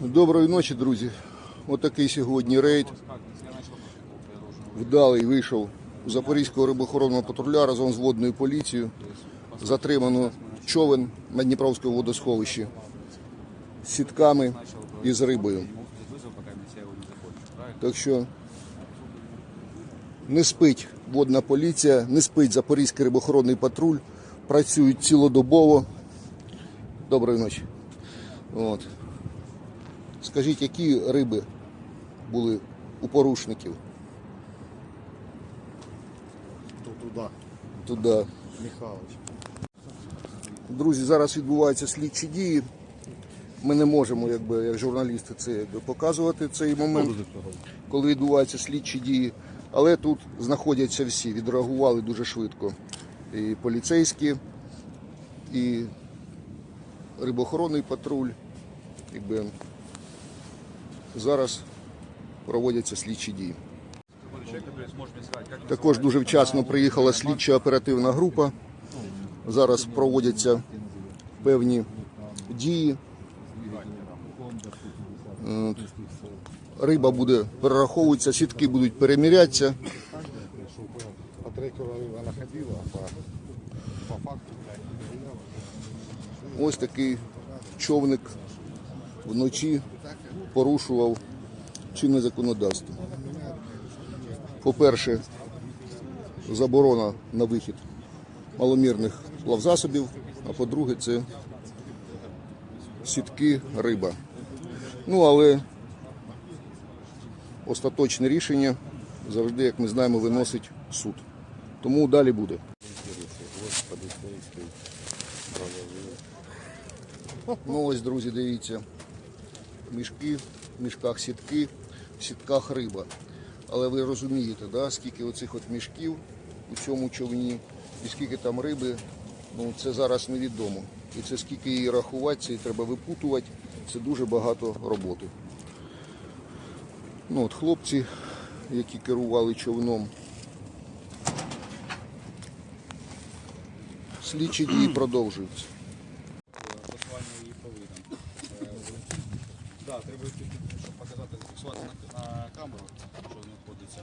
Доброї ночі, друзі. Отакий сьогодні рейд. Вдалий вийшов у Запорізького рибоохоронного патруля разом з водною поліцією. Затримано човен на Дніпровському водосховищі з сітками і з рибою. Так що не спить водна поліція, не спить Запорізький рибоохоронний патруль, працюють цілодобово. Доброї ночі. От. Скажіть, які риби були у порушників? То туди, Туди. Михайлович. Друзі, зараз відбуваються слідчі дії. Ми не можемо, якби, як журналісти, це якби, показувати цей момент, коли відбуваються слідчі дії. Але тут знаходяться всі, відреагували дуже швидко. І поліцейські, і рибоохоронний патруль. Якби, зараз проводяться слідчі дії. Також дуже вчасно приїхала слідча оперативна група. Зараз проводяться певні дії. Риба буде перераховуватися, сітки будуть перемірятися. Ось такий човник вночі порушував чинне законодавство. По-перше, заборона на вихід маломірних плавзасобів, а по-друге, це сітки риба. Ну, але остаточне рішення завжди, як ми знаємо, виносить суд. Тому далі буде. Ну ось, друзі, дивіться. Мішки, в мішках сітки, в сітках риба. Але ви розумієте, да, скільки оцих от мішків у цьому човні і скільки там риби, ну це зараз невідомо. І це скільки її рахувати, це і треба випутувати, це дуже багато роботи. Ну от хлопці, які керували човном. Слідчі дії продовжуються. Так, треба, щоб показати, зафіксувати на, на камеру, що знаходиться.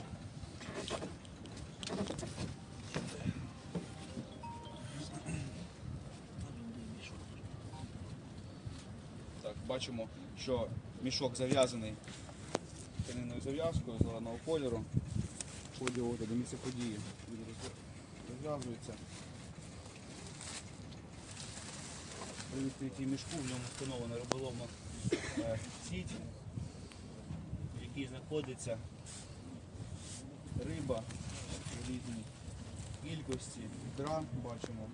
Так, бачимо, що мішок зав'язаний тканинною зав'язкою зеленого кольору. Поділ до місця події. Він розв'язується. При відкритті мішку в ньому встановлена риболовна сіть, в якій знаходиться риба в різній кількості, ікра бачимо.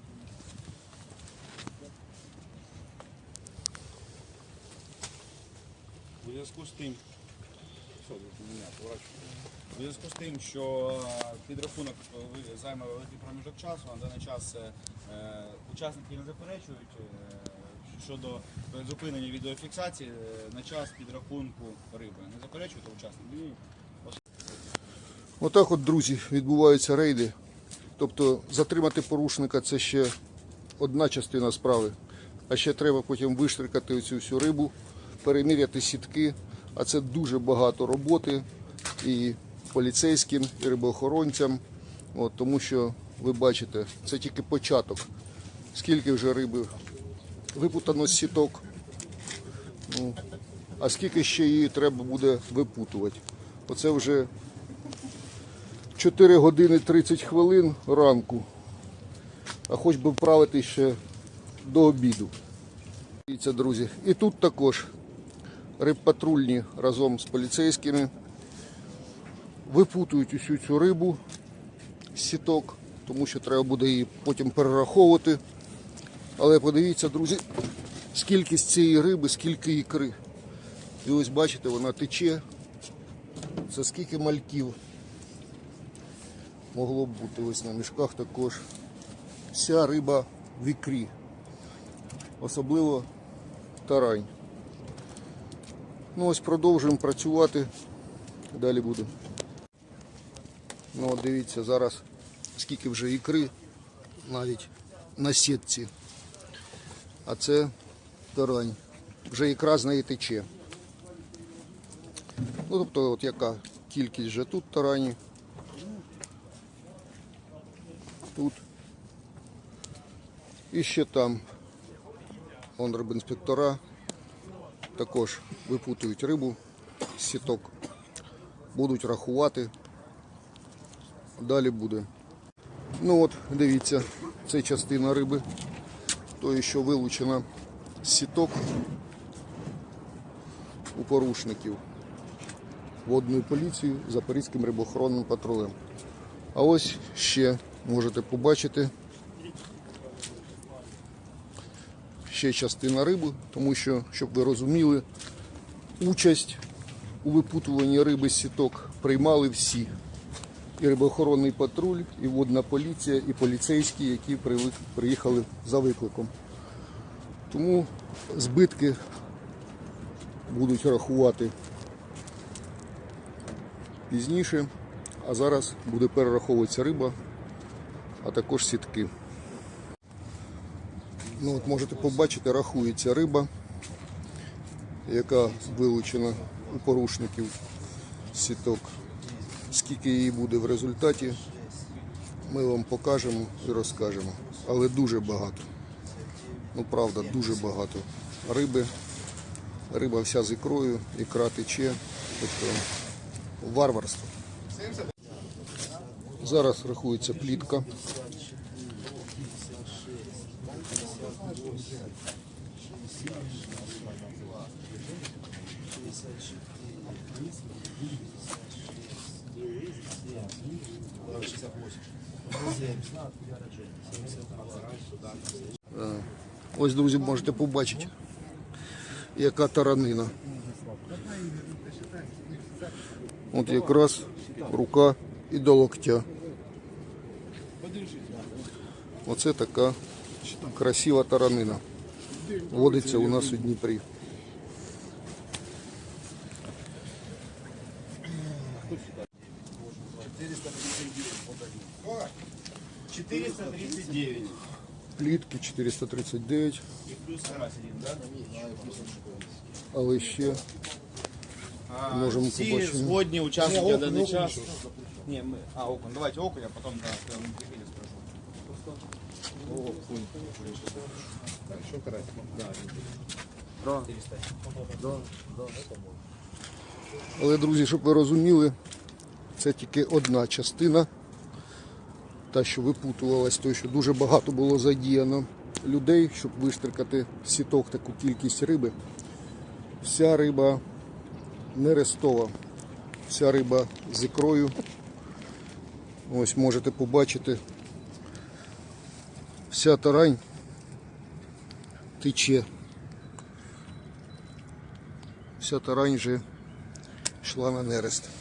У зв'язку з тим, у зв'язку з тим, що підрахунок займе великий проміжок часу, на даний час е, е, учасники не заперечують е, щодо зупинення відеофіксації е, на час підрахунку риби. Не заперечуєте учасники? Ні. Отак от, друзі, відбуваються рейди. Тобто затримати порушника це ще одна частина справи. А ще треба потім виштрикати оцю всю рибу, переміряти сітки. А це дуже багато роботи і поліцейським, і рибоохоронцям. От, тому що ви бачите, це тільки початок. Скільки вже риби випутано з сіток. Ну, а скільки ще її треба буде випутувати. Оце вже 4 години 30 хвилин ранку, а хоч би вправити ще до обіду. Дивіться, друзі. І тут також рибпатрульні разом з поліцейськими випутують усю цю рибу з сіток, тому що треба буде її потім перераховувати. Але подивіться, друзі, скільки з цієї риби, скільки ікри. І ось бачите, вона тече. Це скільки мальків могло б бути ось на мішках також. Вся риба в ікрі. Особливо тарань. Ну ось продовжуємо працювати. Далі буде. Ну от дивіться, зараз скільки вже ікри навіть на сітці. А це тарань. Вже ікра з неї тече. Ну, тобто, от яка кількість вже тут тарані. Тут. І ще там он рибінспектора також випутують рибу з сіток. Будуть рахувати. Далі буде. Ну от, дивіться, це частина риби, тої, що вилучена з сіток у порушників водною поліцією, Запорізьким рибоохоронним патрулем. А ось ще можете побачити ще частина риби, тому що, щоб ви розуміли, участь у випутуванні риби з сіток приймали всі. І рибоохоронний патруль, і водна поліція, і поліцейські, які приїхали за викликом. Тому збитки будуть рахувати пізніше, а зараз буде перераховуватися риба, а також сітки. Ну, от можете побачити, рахується риба, яка вилучена у порушників сіток. Скільки її буде в результаті, ми вам покажемо і розкажемо. Але дуже багато. Ну правда, дуже багато риби. Риба вся з ікрою, ікра тече. Тобто варварство. Зараз рахується плітка. Е, Ось, друзі, можете побачити, яка таранина. От якраз рука і до локтя. Оце така красива таранина. Водиться у нас у Дніпрі. Четыреста тридцать девять. Плітки 439, И плюс карась один, да? але ще можемо Всі побачити. згодні учасники даний час. Ні, ми. А, окунь. Давайте окунь, а потом да, карась? Да. 400. Але, друзі, щоб ви розуміли, це тільки одна частина. Та, що випутувалась, то що дуже багато було задіяно людей, щоб виштрикати сіток таку кількість риби. Вся риба не рестова, вся риба з ікрою. Ось можете побачити. Вся тарань тече. Вся тарань вже йшла на нерест.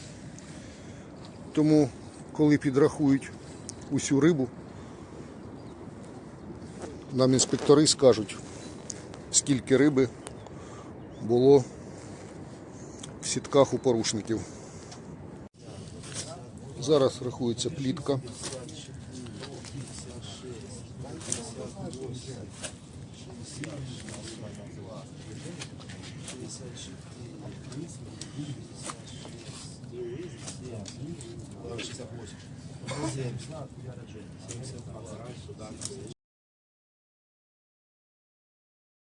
Тому, коли підрахують усю рибу, нам інспектори скажуть, скільки риби було в сітках у порушників. Зараз рахується плітка. 68. 70. 72.